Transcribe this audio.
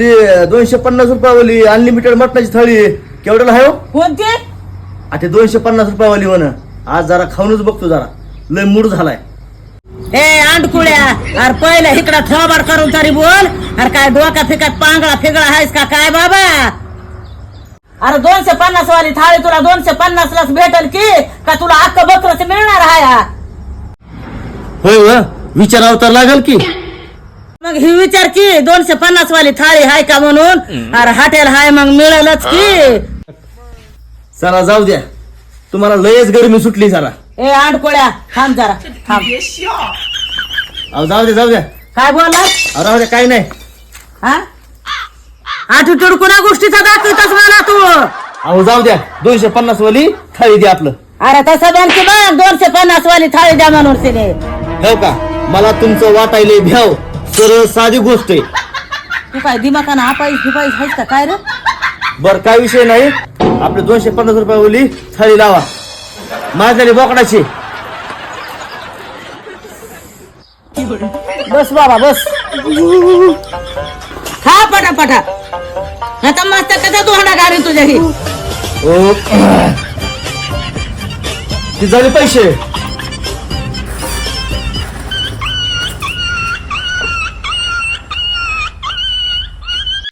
ते दोनशे पन्नास रुपयावाली अनलिमिटेड मटणाची थाळी केवढ्याला आहे हो? कोणती? आ, ते दोनशे पन्नास रुपयावाली म्हण. आज जरा खाऊनच बघतो जरा. लय मूड झालाय. ए अंडकुळ्या अरे पहिलं इकडं थोबाड करून तरी बोल. अरे काय डोका फिकत पांगळा फिगळा आहेस का काय बाबा? अरे दोनशे पन्नास वाली थाळी तुला दोनशे पन्नास लाच भेटल की? का तुला अख्ख बकरच मिळणार आहे हा? होय व विचारावं तर लागल की. मग ही विचार की दोनशे पन्नास वाली थाळी हाय का म्हणून? अरे हॉटेल हाय मग मिळेलच की. चला जाऊ द्या. तुम्हाला लयच गरमी सुटली जरा. ए अंडकुळ्या थांब जरा थांब. अहो जाऊ द्या जाऊ द्या. काय बोलला अहो राहू द्या काही नाही. हा? आठवड कुणा गोष्टीचा दाखवतच मला तू? अहो जाऊ द्या. दोनशे पन्नास वाली थाळी द्या आपलं. अरे तसं बनकी बघ दोनशे पन्नास वाली थाळी द्या म्हणून तिने. हो का? मला तुमचं वाटायले भ्याव. सरळ साधी गोष्ट आहे. तू काय दिमाखाना आपाईस बिपाईस आहेस का? काय रे? बर काय विषय नाही. आपले दोनशे पन्नास रुपयावाली थाळी लावा. माझ्याली बोकडाची. बस बाबा बस. खा पटा पटा आता मस्त कसा तू हंडा गाडी तुझ्या ही ओ. ती झाले पैसे.